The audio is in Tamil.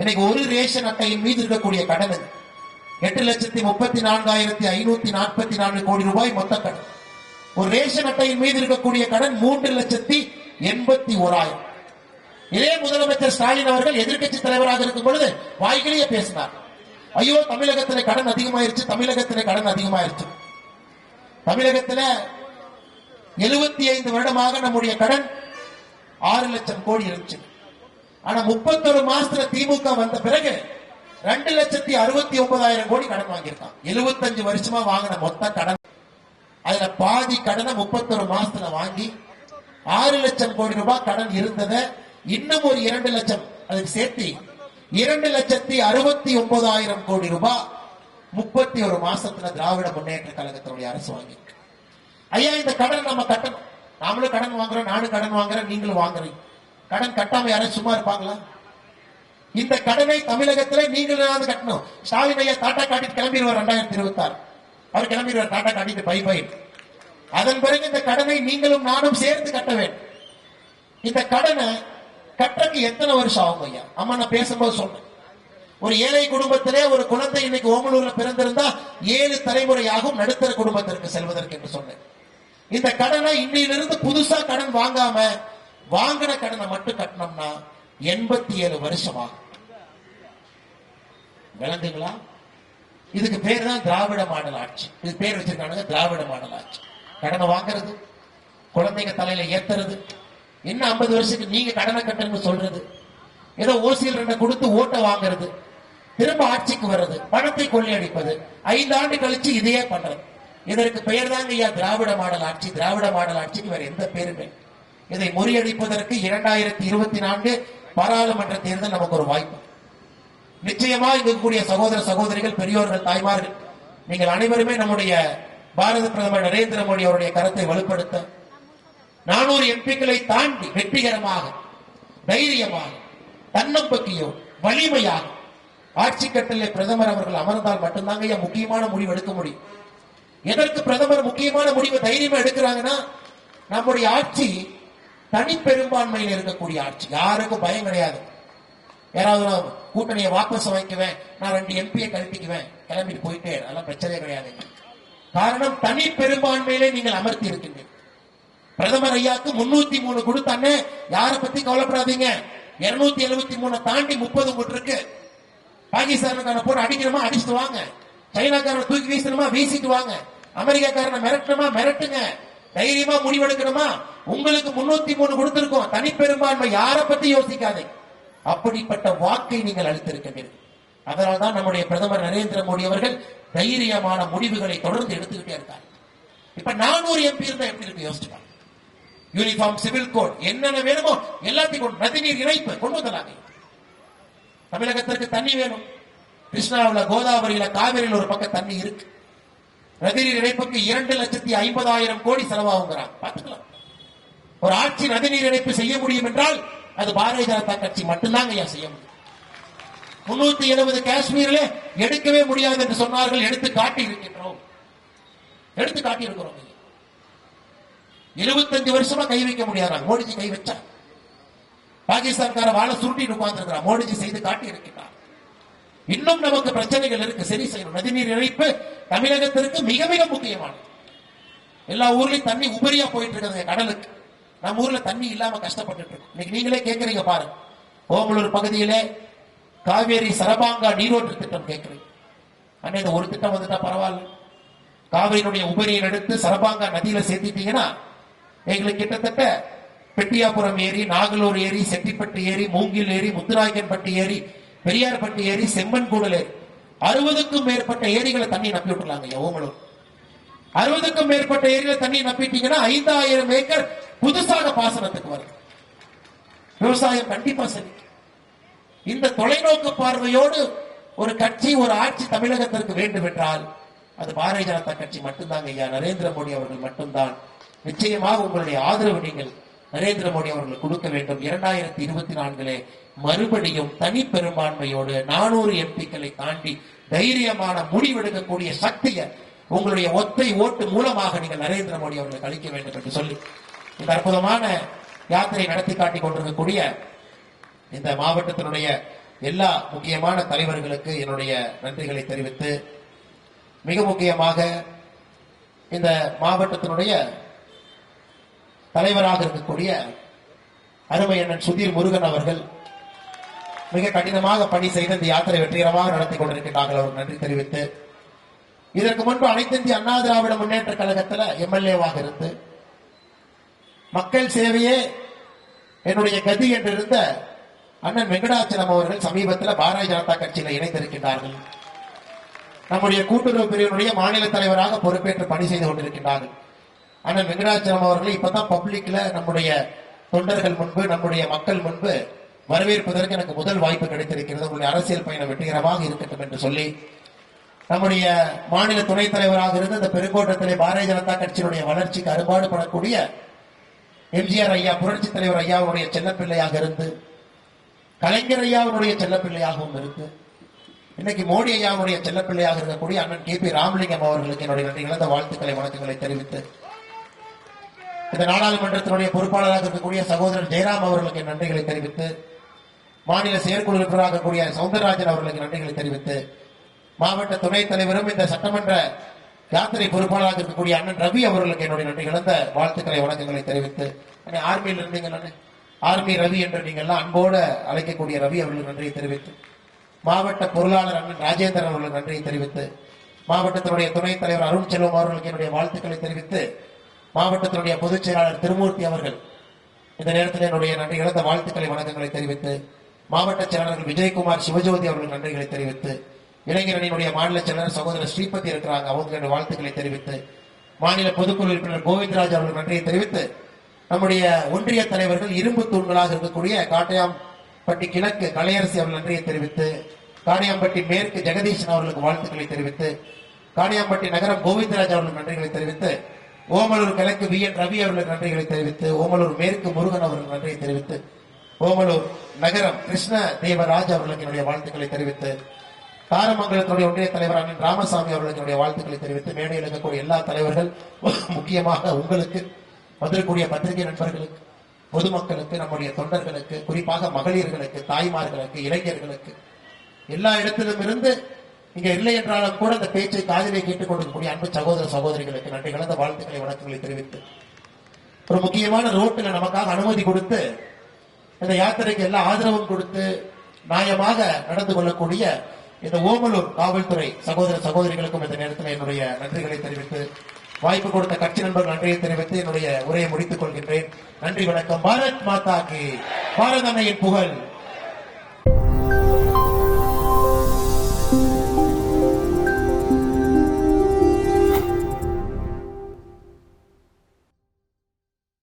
இன்னைக்கு ஒரு ரேஷன் அட்டையின் மீது இருக்கக்கூடிய கடன் எட்டு லட்சத்தி முப்பத்தி நான்காயிரத்தி ஐநூத்தி நாற்பத்தி நான்கு கோடி ரூபாய் மொத்த கடன். ஒரு ரேஷன் அட்டையின் மீது இருக்கக்கூடிய கடன் மூன்று லட்சத்தி எண்பத்தி ஓராயிரம். இதே முதலமைச்சர் ஸ்டாலின் அவர்கள் எதிர்க்கட்சி தலைவராக இருக்கும் பொழுது வாய்க்கிலேயே பேசினார். ஐயோ தமிழகத்திலே கடன் அதிகமாயிருச்சு தமிழகத்திலே கடன் அதிகமாயிருச்சு. தமிழகத்தில் எழுபத்தி ஐந்து வருடமாக நம்முடைய கடன் ஆறு லட்சம் கோடி இருந்துச்சு. ஆனா முப்பத்தொரு மாசத்துல திமுக வந்த பிறகு ரெண்டு லட்சத்தி அறுபத்தி ஒன்பதாயிரம் கோடி கடன் வாங்கியிருக்கான். எழுபத்தஞ்சு வருஷமா வாங்கின மொத்த கடன். அதுல பாதி கடனை முப்பத்தொரு மாசத்துல வாங்கி ஆறு லட்சம் கோடி ரூபாய் கடன் இருந்தத இன்னும் ஒரு இரண்டு லட்சம் அதுக்கு சேர்த்து இரண்டு லட்சத்தி அறுபத்தி ஒன்பதாயிரம் கோடி ரூபாய் முப்பத்தி ஒரு மாசத்துல திராவிட முன்னேற்ற கழகத்தினுடைய அரசு வாங்கி ஐயா இந்த கடன் நம்ம கட்டணும். நாமளும் கடன் வாங்குறோம் நானும் கடன் வாங்குறேன் நீங்களும் வாங்குறீங்க. கடன் கட்டாம யாரும் சும்மா இருப்பாங்களா? இந்த கடனை தமிழகத்திலே நீங்களாவது கட்டணும். ஸ்டாலின் ஐயா டாட்டா காட்டிட்டு கிளம்பிடுவார் ரெண்டாயிரத்தி இருபத்தி ஆறு அவர் கிளம்பிடுவார் டாட்டா காட்டிட்டு பை பை. அதன் பிறகு இந்த கடனை நீங்களும் நானும் சேர்ந்து கட்ட வேண்டும். இந்த கடனை கட்டக்கு எத்தனை வருஷம் ஆகும் ஐயா? அம்மா நான் பேசும்போது சொன்னேன் ஒரு ஏழை குடும்பத்திலே ஒரு குழந்தை இன்னைக்கு ஓமலூர்ல பிறந்திருந்தா ஏழு தலைமுறையாகும் நடுத்தர குடும்பத்திற்கு செல்வதற்கு என்று சொன்னேன். இந்த கடனை இன்னையிலிருந்து புதுசா கடன் வாங்காம வாங்கின கடனை மட்டும் கட்டினோம்னா எண்பத்தி ஏழு வருஷம் ஆகும் விளங்குங்களா? இதுக்கு பேர் தான் திராவிட மாடல் ஆட்சி. இது பேர் வச்சிருக்கானுங்க திராவிட மாடல் ஆட்சி. கடனை வாங்குறது குழந்தைங்க தலையில ஏத்துறது என்ன ஐம்பது வருஷத்துக்கு நீங்க கடனை கட்டணும்னு சொல்றது ஏதோ ஓசியில் ரெண்டை கொடுத்து ஓட்டை வாங்குறது திரும்ப ஆட்சிக்கு வர்றது பணத்தை கொள்ளையடிப்பது ஐந்து ஆண்டு கழிச்சு இதையே பண்றது. இதற்கு பெயர் தாங்க ஐயா திராவிட மாடல் ஆட்சி. திராவிட மாடல் ஆட்சிக்கு வேற எந்த பேருமே இதை முறியடிப்பதற்கு இரண்டாயிரத்தி இருபத்தி நான்கு பாராளுமன்ற தேர்தல் நமக்கு ஒரு வாய்ப்பு. நிச்சயமா இருக்கக்கூடிய சகோதர சகோதரிகள் பெரியோர்கள் தாய்மார்கள் நீங்கள் அனைவருமே நம்முடைய பாரத பிரதமர் நரேந்திர மோடி அவருடைய கருத்தை வலுப்படுத்த நானூறு எம்பிக்களை தாண்டி வெற்றிகரமாக தைரியமாக தன்னம்பிக்கையோ வலிமையாக ஆட்சி கட்டளை பிரதமர் அவர்கள் அமர்ந்தால் மட்டும்தாங்க ஐயா முக்கியமான முடிவு எடுக்க முடியும். எதற்கு பிரதமர் முக்கியமான முடிவு தைரியமா எடுக்கிறாங்கன்னா நம்முடைய ஆட்சி தனி பெரும்பான்மையில் இருக்கக்கூடிய ஆட்சி. யாருக்கும் பயம் கிடையாது. யாராவது நான் கூட்டணியை வாபஸ் வாங்கிக்குவேன் நான் ரெண்டு எம்பியை கழட்டிக்குவேன் கிளம்பிட்டு போயிட்டே அதெல்லாம் பிரச்சனையே கிடையாது. காரணம் தனி பெரும்பான்மையிலே நீங்கள் அமர்த்தி இருக்கின்றீர்கள். பிரதமர் ஐயாக்கு முன்னூத்தி மூணு கொடுத்தானே யாரை பத்தி கவலைப்படாதீங்க. இருநூத்தி எழுபத்தி மூணு தாண்டி முப்பது உங்கள்கிட்ட இருக்கு. பாகிஸ்தானுக்கான போட்டு அடிக்கணுமா? அடிச்சுட்டு வாங்க. சைனாக்காரனை தூக்கி வீசணுமா? வீசிட்டு வாங்க. அமெரிக்காக்காரனை மிரட்டணுமா? மிரட்டுங்க. தைரியமா முடிவெடுக்கணுமா? உங்களுக்கு முன்னூத்தி மூணு கொடுத்திருக்கோம். தனி பெரும்பான்மை யாரை பத்தி யோசிக்காதீங்க அப்படிப்பட்ட வாக்கை நீங்கள் அளித்திருக்கின்றீர்கள். அதனால்தான் நம்முடைய பிரதமர் நரேந்திர மோடி அவர்கள் தைரியமான முடிவுகளை தொடர்ந்து எடுத்துக்கிட்டே இருக்காங்க இப்ப நானூறு எம்பி இருந்தா எப்படி இருக்கு? யோசிச்சு யூனிஃபார்ம் சிவில் கோட் என்னென்ன வேணுமோ எல்லாத்தையும் கொண்டு நதிநீர் இணைப்பு கொண்டு வந்தாங்க தமிழகத்திற்கு தண்ணி வேணும். கிருஷ்ணாவுல கோதாவரியில காவிரியில் ஒரு பக்கம் தண்ணி இருக்கு. நதிநீர் இணைப்புக்கு இரண்டு லட்சத்தி ஐம்பதாயிரம் கோடி செலவாகுங்கிறாங்க பார்த்துக்கலாம். ஒரு ஆட்சி நதிநீர் இணைப்பு செய்ய முடியும் என்றால் அது பாரதிய ஜனதா கட்சி மட்டும்தாங்க ஐயா செய்ய முடியும். முன்னூத்தி எழுபது காஷ்மீர்ல எடுக்கவே முடியாது என்று சொன்னார்கள் எடுத்து காட்டி இருக்கின்றோம் எடுத்து காட்டி இருக்கிறோம் எழுபத்தஞ்சு வருஷமா கை வைக்க முடியாது? மோடிஜி கை வச்சா? பாகிஸ்தான்கார வாழ சுருட்டி உட்கார்ந்து மோடிஜி செய்து காட்டி இருக்கின்றார் இன்னும் நமக்கு பிரச்சனைகள் இருக்கு. சரி செய்யணும் நதிநீர் இணைப்பு தமிழகத்திற்கு மிக மிக முக்கியமானது. எல்லா ஊர்லயும் தண்ணி உபரியா போயிட்டு இருக்கிறது கடலுக்கு. நம்ம ஊர்ல தண்ணி இல்லாம கஷ்டப்பட்டுட்டு இன்னைக்கு நீங்களே கேக்குறீங்க பாருங்க ஓமலூர் பகுதியிலே காவேரி சரபாங்கா நீரோட்டு திட்டம் கேட்கறீங்க அண்ணே இந்த ஒரு திட்டம் வந்துட்டா பரவாயில்ல. காவிரியினுடைய உபரியை எடுத்து சரபாங்கா நதியில சேர்த்திட்டீங்கன்னா எங்களுக்கு கிட்டத்தட்ட பெட்டியாபுரம் ஏரி நாகலூர் ஏரி செட்டிப்பட்டு ஏரி மூங்கில் ஏரி முத்துராயக்கன்பட்டி ஏரி பெரியார்பட்டி ஏரி செம்மன்கூடல் ஏரி. அறுபதுக்கும் மேற்பட்ட ஏரிகளை தண்ணி நம்பி விட்டுலாங்க ஓமலூர் அறுபதுக்கும் மேற்பட்ட ஏரியில தண்ணி நப்பிட்டீங்கன்னா ஐந்தாயிரம் ஏக்கர் புதுசாக பாசனத்துக்கு வரும். விவசாயம் கண்டிப்பா சரி. இந்த தொலைநோக்கு பார்வையோடு ஒரு கட்சி ஒரு ஆட்சி தமிழகத்திற்கு வேண்டும் என்றால் அது பாரதிய ஜனதா கட்சி மட்டும்தாங்க ஐயா. நரேந்திர மோடி அவர்கள் மட்டும்தான். நிச்சயமாக உங்களுடைய ஆதரவு நீங்கள் நரேந்திர மோடி அவர்கள் கொடுக்க வேண்டும். இரண்டாயிரத்தி இருபத்தி நான்கிலே மறுபடியும் தனி பெரும்பான்மையோடு நானூறு எம்பிக்களை தாண்டி தைரியமான முடிவெடுக்கக்கூடிய சக்தியை உங்களுடைய ஒத்தை ஓட்டு மூலமாக நீங்கள் நரேந்திர மோடி அவர்களுக்கு அளிக்க வேண்டும் என்று சொல்லி இந்த அற்புதமான யாத்திரை நடத்தி காட்டி கொண்டிருக்கக்கூடிய இந்த மாவட்டத்தினுடைய எல்லா முக்கியமான தலைவர்களுக்கு என்னுடைய நன்றிகளை தெரிவித்து மிக முக்கியமாக இந்த மாவட்டத்தினுடைய தலைவராக இருக்கக்கூடிய அருமை அண்ணன் சுதீர் முருகன் அவர்கள் மிக கடினமாக பணி செய்து இந்த யாத்திரை வெற்றிகரமாக நடத்தி கொண்டிருக்கிறார்கள் அவருக்கு நன்றி தெரிவித்து இதற்கு முன்பு அனைத்து இந்திய அண்ணா திராவிட முன்னேற்ற கழகத்தில் எம்எல்ஏவாக இருந்து மக்கள் சேவையே என்னுடைய கதி என்றிருந்த அண்ணன் வெங்கடாச்சலம் அவர்கள் சமீபத்தில் பாரதிய ஜனதா கட்சியில் இணைந்திருக்கின்றார்கள். நம்முடைய கூட்டுறவு பிரிவினுடைய மாநில தலைவராக பொறுப்பேற்று பணி செய்து கொண்டிருக்கின்றார்கள். அண்ணன் வெங்கடாச்சலம் அவர்களை இப்பதான் பப்ளிக்ல நம்முடைய தொண்டர்கள் முன்பு நம்முடைய மக்கள் முன்பு வரவேற்பதற்கு எனக்கு முதல் வாய்ப்பு கிடைத்திருக்கிறது. உங்களுடைய அரசியல் பயணம் வெற்றிகரமாக இருக்கட்டும் என்று சொல்லி நம்முடைய மாநில துணைத் தலைவராக இருந்து இந்த பெருங்கோட்டத்திலே பாரதிய ஜனதா கட்சியினுடைய வளர்ச்சிக்கு அறுபாடு படக்கூடிய எம்ஜிஆர் ஐயா புரட்சி தலைவர் ஐயாவுடைய செல்லப்பிள்ளையாக இருந்து கலைஞர் ஐயாவுடைய செல்லப்பிள்ளையாகவும் இருந்து இன்னைக்கு மோடி ஐயாவுடைய செல்லப்பிள்ளையாக இருக்கக்கூடிய அண்ணன் கே பி ராமலிங்கம் அவர்களுக்கு என்னுடைய நன்றி இழந்த வாழ்த்துக்களை வணக்கங்களை தெரிவித்து இந்த நாடாளுமன்றத்தினுடைய பொறுப்பாளராக இருக்கக்கூடிய சகோதரர் ஜெயராம் அவர்களுக்கு என் நன்றிகளை தெரிவித்து மாநில செயற்குழு உறுப்பினராக கூடிய சவுந்தரராஜன் அவர்களுக்கு நன்றிகளை தெரிவித்து மாவட்ட துணைத் தலைவரும் இந்த சட்டமன்ற யாத்திரை பொறுப்பாளராக இருக்கக்கூடிய அண்ணன் ரவி அவர்களுக்கு என்னுடைய நன்றி. இழந்த வாழ்த்துக்களை வணக்கங்களை தெரிவித்து ஆர்மியில் இருந்தீங்க ஆர்மி ரவி என்று நீங்கள் எல்லாம் அன்போடு அழைக்கக்கூடிய ரவி அவர்களுக்கு நன்றியை தெரிவித்து மாவட்ட பொருளாளர் அண்ணன் ராஜேந்திரன் அவர்களுக்கு நன்றியை தெரிவித்து மாவட்டத்தினுடைய துணைத் தலைவர் அருண் செல்வம் அவர்களுக்கு என்னுடைய வாழ்த்துக்களை தெரிவித்து மாவட்டத்தினுடைய பொதுச் செயலாளர் திருமூர்த்தி அவர்கள் இந்த நேரத்தில் என்னுடைய நன்றி இழந்த வாழ்த்துக்களை வணக்கங்களை தெரிவித்து மாவட்ட செயலாளர்கள் விஜயகுமார் சிவஜோதி அவர்களுக்கு நன்றிகளை தெரிவித்து இளைஞரணியினுடைய மாநில செயலர் சகோதரர் ஸ்ரீபதி இருக்கிறாங்க. அவங்களுக்கு வாழ்த்துக்களை தெரிவித்து மாநில பொதுக்குழு உறுப்பினர் கோவிந்தராஜ் அவர்கள் நன்றியை தெரிவித்து நம்முடைய ஒன்றிய தலைவர்கள் இரும்பு தூண்களாக இருக்கக்கூடிய காட்டையாம்பட்டி கிழக்கு கலையரசி அவர்கள் நன்றியை தெரிவித்து காணியாம்பட்டி மேற்கு ஜெகதீசன் அவர்களுக்கு வாழ்த்துக்களை தெரிவித்து காணியாம்பட்டி நகரம் கோவிந்தராஜ் அவர்களுக்கு நன்றிகளை தெரிவித்து ஓமலூர் கிழக்கு வி என் ரவி அவர்களுக்கு நன்றிகளை தெரிவித்து ஓமலூர் மேற்கு முருகன் அவர்களுக்கு நன்றியை தெரிவித்து ஓமலூர் நகரம் கிருஷ்ண தேவராஜ் அவர்களுக்கு என்னுடைய வாழ்த்துக்களை தெரிவித்து காரமங்கலத்தினுடைய ஒன்றிய தலைவர் அண்ணன் ராமசாமி அவர்களுடைய வாழ்த்துக்களை தெரிவித்து மேடையில் இருக்கக்கூடிய எல்லா தலைவர்கள் முக்கியமாக உங்களுக்கு வந்திருக்கக்கூடிய பத்திரிகை நண்பர்களுக்கு பொதுமக்களுக்கு நம்முடைய தொண்டர்களுக்கு குறிப்பாக மகளிர்களுக்கு தாய்மார்களுக்கு இளைஞர்களுக்கு எல்லா இடத்திலும் இருந்து இங்க இல்லை என்றாலும் கூட அந்த பேச்சை காதிலே கேட்டுக் கொடுக்கக்கூடிய அன்பு சகோதர சகோதரிகளுக்கு நன்றி. கலந்த வாழ்த்துக்களை வணக்கங்களை தெரிவித்து ஒரு முக்கியமான ரோட்டில் நமக்காக அனுமதி கொடுத்து இந்த யாத்திரைக்கு எல்லா ஆதரவும் கொடுத்து நியாயமாக நடந்து கொள்ளக்கூடிய இந்த ஓமலூர் காவல்துறை சகோதர சகோதரிகளுக்கும் இந்த நேரத்தில் என்னுடைய நன்றிகளை தெரிவித்து வாய்ப்பு கொடுத்த கட்சி நண்பர்கள் நன்றியை தெரிவித்து என்னுடைய உரையை முடித்துக் கொள்கின்றேன். நன்றி வணக்கம். பாரத் மாதா கி. பாரத் அன்னையின் புகழ்.